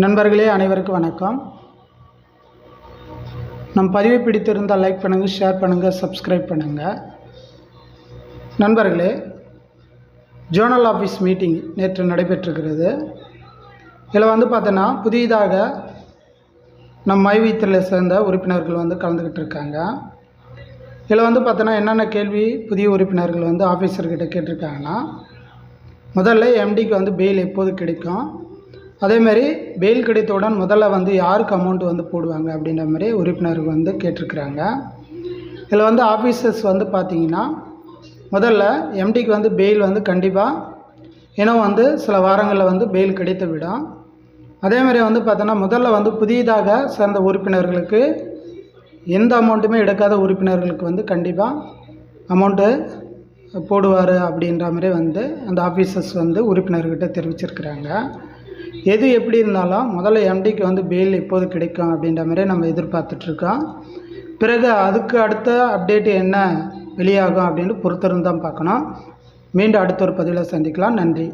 நண்பர்களே அனைவருக்கும் வணக்கம். நம் பதிவை பிடித்திருந்தால் லைக் பண்ணுங்கள் ஷேர் பண்ணுங்கள் சப்ஸ்கிரைப் பண்ணுங்கள் நண்பர்களே ஜோனல் ஆஃபீஸ் மீட்டிங் நேற்று நடைபெற்றிருக்கிறது. இதில் வந்து பார்த்தோன்னா புதிதாக நம் மைவீத்தில் சேர்ந்த உறுப்பினர்கள் வந்து கலந்துக்கிட்டு இருக்காங்க. இதில் வந்து பார்த்தோன்னா என்னென்ன கேள்வி புதிய உறுப்பினர்கள் வந்து ஆஃபீஸர்கிட்ட கேட்டிருக்காங்கன்னா முதல்ல எம்டிக்கு வந்து பெயில் எப்போது கிடைக்கும்? அதேமாதிரி பெயில் கிடைத்தவுடன் முதல்ல வந்து யாருக்கு அமௌண்ட் வந்து போடுவாங்க அப்படின்ற மாதிரி உறுப்பினர்கள் வந்து கேட்டிருக்கிறாங்க. இதில் வந்து ஆஃபீஸர்ஸ் வந்து பார்த்தீங்கன்னா முதல்ல எம்டிக்கு வந்து பெயில் வந்து கண்டிப்பாக இன்னும் வந்து சில வாரங்களில் வந்து பெயில் கிடைத்து விடும். அதேமாதிரி வந்து பார்த்தோன்னா முதல்ல வந்து புதிதாக சேர்ந்த உறுப்பினர்களுக்கு எந்த அமௌண்ட்டுமே எடுக்காத உறுப்பினர்களுக்கு வந்து கண்டிப்பாக அமௌண்ட்டு போடுவார் அப்படின்ற மாதிரி வந்து அந்த ஆஃபீஸர்ஸ் வந்து உறுப்பினர்கிட்ட தெரிவிச்சிருக்கிறாங்க. எது எப்படி இருந்தாலும் முதல்ல எம்டிக்கு வந்து பெயில் எப்போது கிடைக்கும் அப்படின்ற மாதிரி நம்ம எதிர்பார்த்துட்ருக்கோம் பிறகு அதுக்கு அடுத்த அப்டேட் என்ன வெளியாகும் அப்படின்னு பொறுத்திருந்து தான் பார்க்கணும். மீண்டும் அடுத்த ஒரு பதிவில் சந்திக்கலாம். நன்றி.